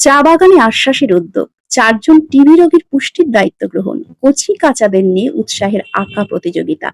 চা বাগানে আশ্বাসের উদ্যোগ। চারজন টিবি রোগীর পুষ্টির দায়িত্ব গ্রহণ, কচি কাঁচাদের নিয়ে উৎসাহের আঁকা প্রতিযোগিতা।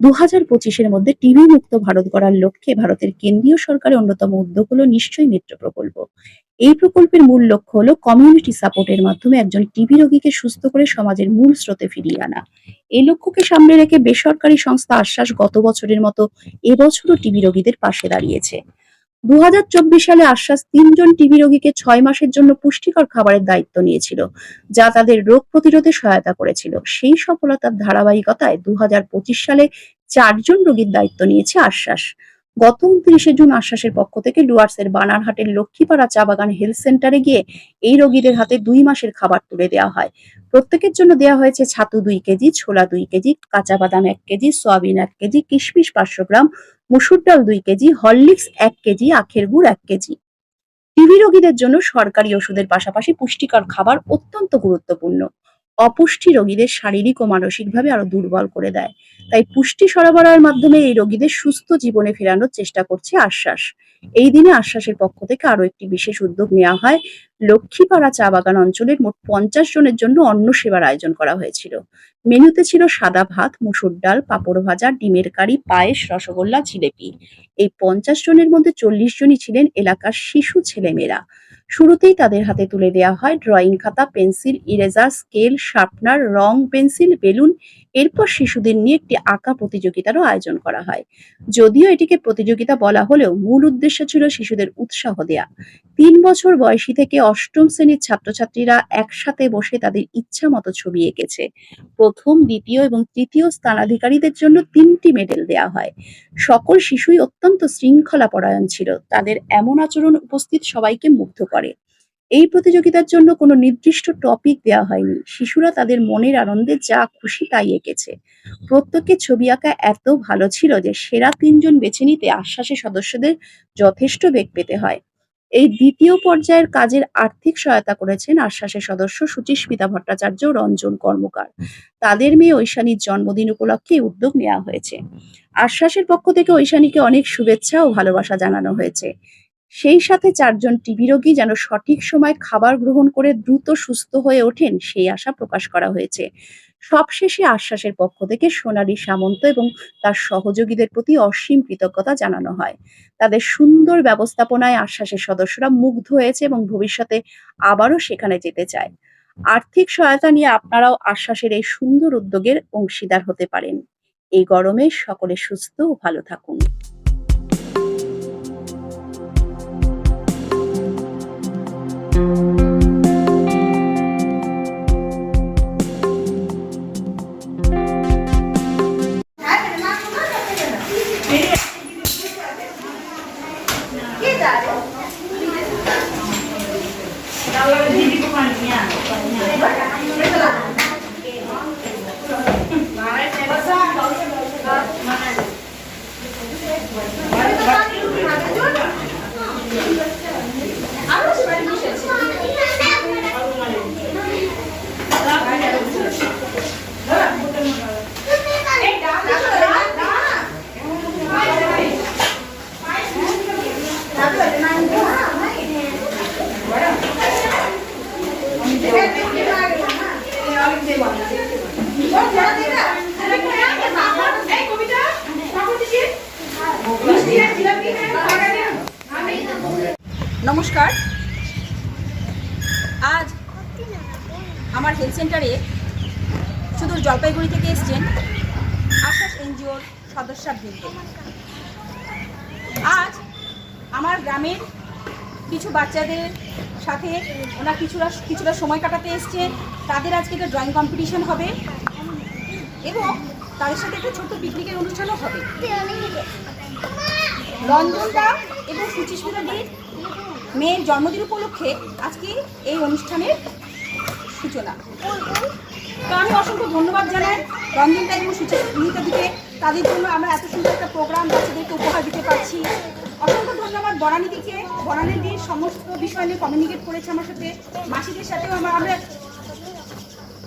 দু হাজার পঁচিশের মধ্যে টিবি মুক্ত ভারত গড়ার লক্ষ্যে ভারতের কেন্দ্রীয় সরকারের অন্যতম উদ্যোগ হলো নিশ্চয়ই মিত্র প্রকল্প। এই প্রকল্পের মূল লক্ষ্য হলো কমিউনিটি সাপোর্টের মাধ্যমে একজন টিবি রোগীকে সুস্থ করে সমাজের মূল স্রোতে ফিরিয়ে আনা। এই লক্ষ্যকে সামনে রেখে বেসরকারি সংস্থা আশ্বাস গত বছরের মতো এবছরও টিবি রোগীদের পাশে দাঁড়িয়েছে। দু হাজার চব্বিশ সালে আশ্বাস তিনজন টিবি রোগীকে ছয় মাসের জন্য পুষ্টিকর খাবারের দায়িত্ব নিয়েছিল, যা তাদের রোগ প্রতিরোধে সহায়তা করেছিল। সেই সফলতার ধারাবাহিকতায় দু সালে চারজন রোগীর দায়িত্ব নিয়েছে আশ্বাস। গত উনত্রিশে জুন আশ্বাসের পক্ষ থেকে ডুয়ার্সের বানারহাটের লক্ষ্মীপাড়া চা বাগান হেলথ সেন্টারে গিয়ে এই রোগীদের হাতে দুই মাসের খাবার তুলে দেওয়া হয়। প্রত্যেকের জন্য দেওয়া হয়েছে ছাতু দুই কেজি, ছোলা দুই কেজি, কাঁচা বাদাম এক কেজি, সয়াবিন এক কেজি, কিশমিশ পাঁচশো গ্রাম মুসুর ডাল দুই কেজি, হরলিক্স এক কেজি, আখের গুড় এক কেজি। টিবি রোগীদের জন্য সরকারি ওষুধের পাশাপাশি পুষ্টিকর খাবার অত্যন্ত গুরুত্বপূর্ণ। অপুষ্টি রোগীদের শারীরিক ও মানসিকভাবে আরও দুর্বল করে দেয়। তাই পুষ্টি সরবরাহের মাধ্যমে এই রোগীদের সুস্থ জীবনে ফেরানোর চেষ্টা করছে আশ্বাস। এই দিনে আশ্বাসের পক্ষ থেকে আরও একটি বিশেষ উদ্যোগ নেওয়া হয়। লক্ষ্মীপাড়া চা বাগান অঞ্চলের মোট পঞ্চাশ জনের জন্য অন্ন সেবার আয়োজন করা হয়েছিল। মেনুতে ছিল সাদা ভাত, মুসুর ডাল, পাঁপড় ভাজা, ডিমের কারি, পায়েস, রসগোল্লা, জিলেপি। এই পঞ্চাশ জনের মধ্যে চল্লিশ জনই ছিলেন এলাকার শিশু ছেলেমেয়েরা। শুরুতেই তাদের হাতে তুলে দেওয়া হয় ড্রয়িং খাতা, পেন্সিল, ইরেজার, স্কেল, শার্পনার, রং, পেন্সিল, বেলুন এরপর শিশুদের নিয়ে একটি আঁকা প্রতিযোগিতারও আয়োজন করা হয়। যদিও এটিকে প্রতিযোগিতা বলা হলেও মূল উদ্দেশ্য ছিল শিশুদের উৎসাহ দেয়া। তিন বছর বয়সী থেকে অষ্টম শ্রেণির ছাত্রছাত্রীরা একসাথে বসে তাদের ইচ্ছা মতো ছবি এঁকেছে। প্রথম, দ্বিতীয় এবং তৃতীয় স্থানাধিকারীদের জন্য তিনটি মেডেল দেওয়া হয়। সকল শিশুই অত্যন্ত শৃঙ্খলা পরায়ণ ছিল। তাদের এমন আচরণ উপস্থিত সবাইকে মুগ্ধ করে। এই প্রতিযোগিতার জন্য কোনো নির্দিষ্ট টপিক দেওয়া হয়নি। শিশুরা তাদের মনের আনন্দে যা খুশি তাই এঁকেছে। প্রত্যেকের ছবি আঁকা এত ভালো ছিল যে সেরা তিনজন বেছে নিতে আশ্বাসের সদস্যদের যথেষ্ট বেগ পেতে হয়। এই দ্বিতীয় পর্যায়ের কাজের আর্থিক সহায়তা করেছেন আশ্বাসের সদস্য সুচিস্মিতা ভট্টাচার্য রঞ্জন কর্মকার। তাদের মেয়ে ঐশানীর জন্মদিন উপলক্ষে উদ্যোগ নেওয়া হয়েছে। আশ্বাসের পক্ষ থেকে ঐশানীকে অনেক শুভেচ্ছা ও ভালোবাসা জানানো হয়েছে। সেই সাথে চারজন টিবি রোগী যেন সঠিক সময় খাবার গ্রহণ করে দ্রুত সুস্থ হয়ে ওঠেন সেই আশা প্রকাশ করা হয়েছে। সবশেষে আশ্বাসের পক্ষ থেকে সোনালী সামন্ত এবং তার সহযোগীদের প্রতি অসীম কৃতজ্ঞতা জানানো হয়। তাদের সুন্দর ব্যবস্থাপনায় আশ্বাসের সদস্যরা মুগ্ধ হয়েছে এবং ভবিষ্যতে আবারও সেখানে যেতে চায়। আর্থিক সহায়তা নিয়ে আপনারাও আশ্বাসের এই সুন্দর উদ্যোগের অংশীদার হতে পারেন। এই গরমে সকলে সুস্থ ও ভালো থাকুন। নমস্কার। আজ আমার হেলথ সেন্টারে সুদূর জলপাইগুড়ি থেকে এসছেন আশ্বাস এনজিওর সদস্যবৃন্দ। আজ আমার গ্রামের কিছু বাচ্চাদের সাথে ওরা কিছুটা কিছুটা সময় কাটাতে এসছে। তাদের আজকে একটা ড্রয়িং কম্পিটিশন হবে এবং তাদের সাথে একটা ছোট্ট পিকনিকের অনুষ্ঠানও হবে। রঞ্জনদা এবং সুচিস্মিতাদির মেয়ের জন্মদিন উপলক্ষে আজকে এই অনুষ্ঠানের সূচনা। তো আমি অসংখ্য ধন্যবাদ জানাই রঞ্জনদা এবং সুচিস্মিতা দিকে তাদের জন্য আমরা এত সুন্দর একটা প্রোগ্রাম বাচ্চাদেরকে উপহার দিতে পারছি। অসংখ্য ধন্যবাদ বনানী দিকে বনানী দিয়ে সমস্ত বিষয় নিয়ে কমিউনিকেট করেছে আমার সাথে। মাসিদের সাথেও আমার আমরা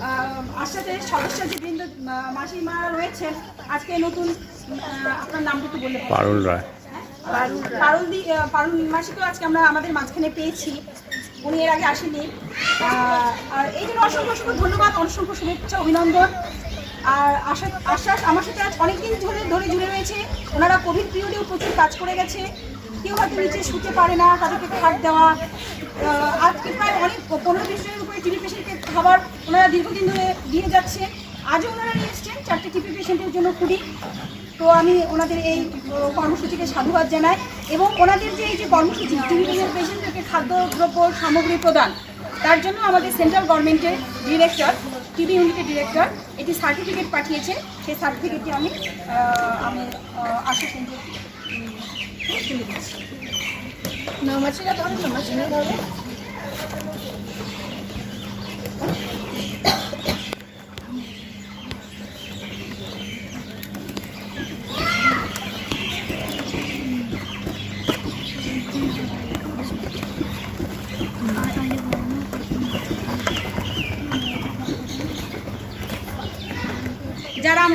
আহ, আশ্বাসের সদস্য যে বৃন্দ মাসিমা রয়েছেন। আজকে নতুন আপনার নামটা একটু বললে। পারুল রায়। পারুল দি পারুল মাসিকেও আজকে আমরা আমাদের মাঝখানে পেয়েছি। উনি এর আগে আসেননি। আর এই জন্য অসংখ্য অসংখ্য ধন্যবাদ, অসংখ্য শুভেচ্ছা, অভিনন্দন। আর আশা আশ্বাস আমার সাথে আজ অনেকদিন ধরে ধরে জুড়ে রয়েছে। ওনারা কোভিড পিরিয়ডেও প্রচুর কাজ করে গেছে। কেউ হয়তো নিচে শুতে পারে না, তাদেরকে খাট দেওয়া। আজকে প্রায় অনেক পনেরো বিশ জনের উপরে টিভি পেশেন্টকে খাবার ওনারা দীর্ঘদিন ধরে দিয়ে যাচ্ছে। আজও ওনারা নিয়ে এসছেন। চারটে টিভি পেশেন্টের জন্য খুবই। তো আমি ওনাদের এই কর্মসূচিকে সাধুবাদ জানাই এবং ওনাদের যে এই যে কর্মসূচি টিভি পেশেন্টদেরকে খাদ্যদ্রব্য সামগ্রী প্রদান, তার জন্য আমাদের সেন্ট্রাল গভর্নমেন্টের ডিরেক্টর টিভি ইউনিটের ডিরেক্টর এটি সার্টিফিকেট পাঠিয়েছে সেই সার্টিফিকেটটি আমি আমি আশা কেন্দ্রে তুলে দিচ্ছি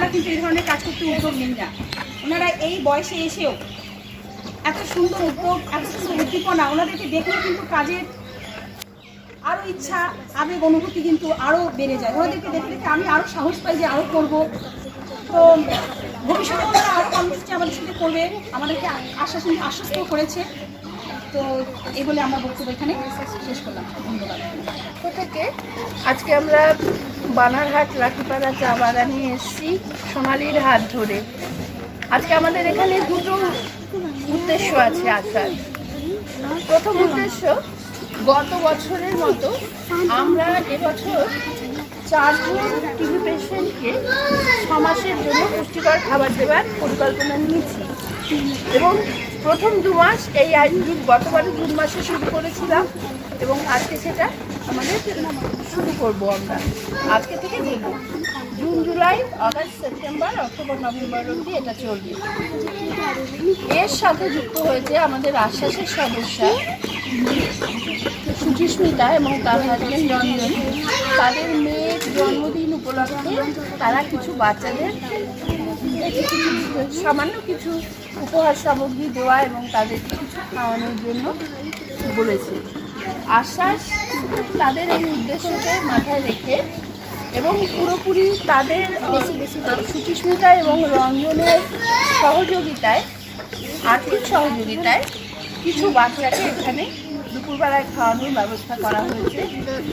আমরা কিন্তু এই ধরনের কাজ করতে উদ্যোগ নিই না। ওনারা এই বয়সে এসেও এত সুন্দর উদ্যোগ এত সুন্দর উদ্দীপনা, ওনাদেরকে দেখলেও কিন্তু কাজের আরও ইচ্ছা, আবেগ, অনুভূতি কিন্তু আরও বেড়ে যায়। ওনাদেরকে দেখে দেখে আমি আরও সাহস পাই যে আরও করব। তো ভবিষ্যতে ওনারা আরও কর্মসূচি আমাদের সাথে করবে, আমাদেরকে আশ্বাস আশ্বস্ত করেছে। তো এই বলে আমার বক্তব্য এখানে শেষ করলাম। ধন্যবাদ। থেকে? আজকে আমরা বানারহাট রাখিপাড়া চা বাগানে এসেছি, সোনালির হাত ধরে। আজকে আমাদের এখানে দুটো উদ্দেশ্য আছে আসার। প্রথম উদ্দেশ্য, গত বছরের মতো আমরা এবছর চারজন টিভি পেশেন্টকে ছ মাসের জন্য পুষ্টিকর খাবার দেওয়ার পরিকল্পনা নিয়েছি। এবং প্রথম দু মাস এই আইনটি গতবারে জুন মাসে শুরু করেছিলাম এবং আজকে সেটা আমাদের শুরু করব আমরা। আজকে থেকে দেব June, July, August, September, October, November অবধি এটা চলবে। এর সাথে যুক্ত হয়েছে আমাদের আশ্বাসের সদস্যা সুচিস্মিতা এবং তার হাজবেন্ড রঞ্জন। তাদের মেয়ের জন্মদিন উপলক্ষে তারা কিছু বাচ্চাদের সামান্য কিছু উপহার সামগ্রী দেওয়া এবং তাদেরকে কিছু খাওয়ানোর জন্য বলেছে। আশ্বাস তাদের এই উদ্দেশ্যকে মাথায় রেখে এবং পুরোপুরি তাদের সুচিস্মিতা এবং রঞ্জনের সহযোগিতায়, আর্থিক সহযোগিতায় কিছু বাচ্চাকে এখানে দুপুরবেলায় খাওয়ানোর ব্যবস্থা করা হয়েছে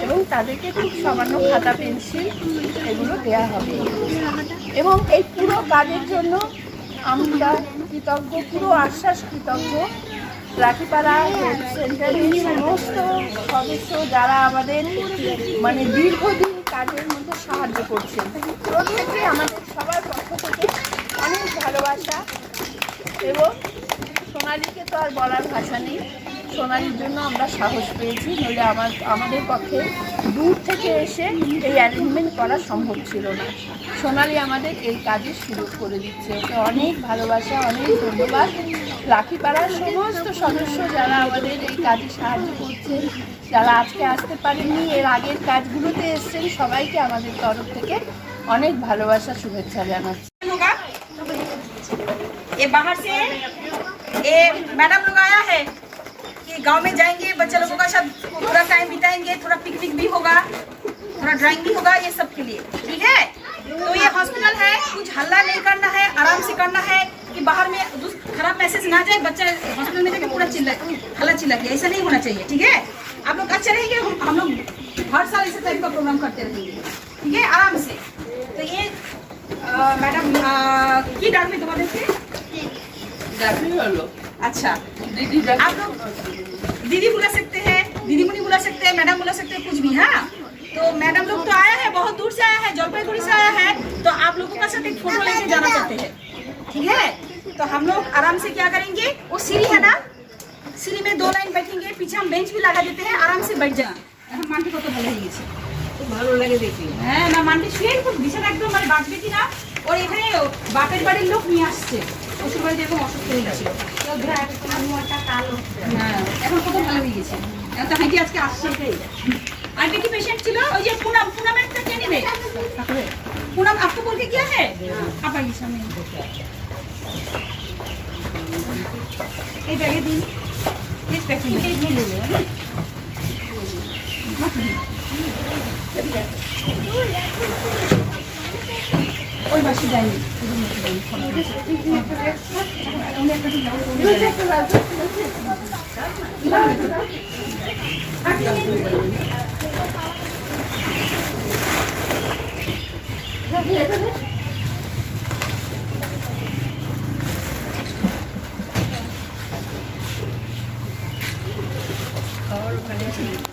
এবং তাদেরকে খুব সামান্য খাতা, পেন্সিল এগুলো দেওয়া হবে। এবং এই পুরো কাজের জন্য আমরা কৃতজ্ঞ, পুরো আশ্বাস কৃতজ্ঞ রাখিপাড়া সেন্টারের সমস্ত সদস্য যারা আমাদের মানে দীর্ঘদিন কাজের মধ্যে সাহায্য করছেন। প্রত্যেকে আমাদের সবার পক্ষ থেকে অনেক ভালোবাসা এবং সোনালিকে তো আর বলার ভাষা নেই। সোনালির জন্য আমরা সাহস পেয়েছি, নইলে আমার, আমাদের পক্ষে দূর থেকে এসে এই অ্যারেঞ্জমেন্ট করা সম্ভব ছিল না। সোনালি আমাদের এই কাজে সুযোগ করে দিচ্ছে। ওকে অনেক ভালোবাসা, অনেক ধন্যবাদ। রাখিপাড়ার সমস্ত সদস্য যারা আমাদের এই কাজে সাহায্য করছেন যারা আজকে আসতে পারেননি এর আগের কাজগুলোতে এসছেন সবাইকে আমাদের তরফ থেকে অনেক ভালোবাসা শুভেচ্ছা জানাচ্ছি होगा ये बाहर से ये मैडम लोग आया है कि गांव में जाएंगे बच्चे लोगों का साथ थोड़ा टाइम बिताएंगे थोड़ा पिकनिक भी होगा थोड़ा ड्राइंग भी होगा ये सब के लिए ठीक है तो ये हॉस्पिटल है कुछ हल्ला नहीं करना है आराम ऐसे से ना जाए, बच्चा हॉस्पिटल में जाके पूरा चिल्ला, हल्ला चिल्ला किया ऐसा नहीं होना चाहिए, ठीक है? आप लोग अच्छा रहेंगे, हम हम लोग हर साल इसी टाइप का प्रोग्राम करते रहेंगे, ठीक है? आराम से। तो ये मैडम কি ডাকবে তোমাদেরকে अच्छा। दीदी आप लोग दीदी बुला सकते हैं, दीदी मुनी बुला सकते हैं, मैडम बुला सकते हैं, कुछ भी हाँ? तो मैडम लोग तो आया है, बहुत दूर से आया है, जलपाईगुड़ी से आया है तो आप लोगों का साथ एक फ़ोटो लेके जाना चाहते हैं, ठीक है? तो हम लोग आराम से क्या करेंगे वो सीढ़ी है ना सीढ़ी में दो लाइन बैठेंगे पीछे हम बेंच भी लगा देते हैं आराम से बैठ जाना এখন মানটি কত ভালো হয়ে গেছে খুব ভালো লাগে দেখি হ্যাঁ না মানটি শুয়ে খুব বিছানা একদম মানে বাঁচবে কি না ওর এখানে বাপের বাড়ির লোক নিয়ে আসছে শ্বশুর বাড়িতে এরকম অসুস্থ হয়ে গেছিল হ্যাঁ এখন কত ভালো হয়ে গেছে এখন তো হাঁটি আজকে আসছে এটাই আর কি পেশেন্ট ছিল ওই যে পুনাম পুনামের একটা কে নেবে पूनम आपको बोल के किया है आप आइए सामने ये बैगे दिन ये पैकिंग के लिए ले लो ওই বাসি যাইনি একটা 가을로 관리하시는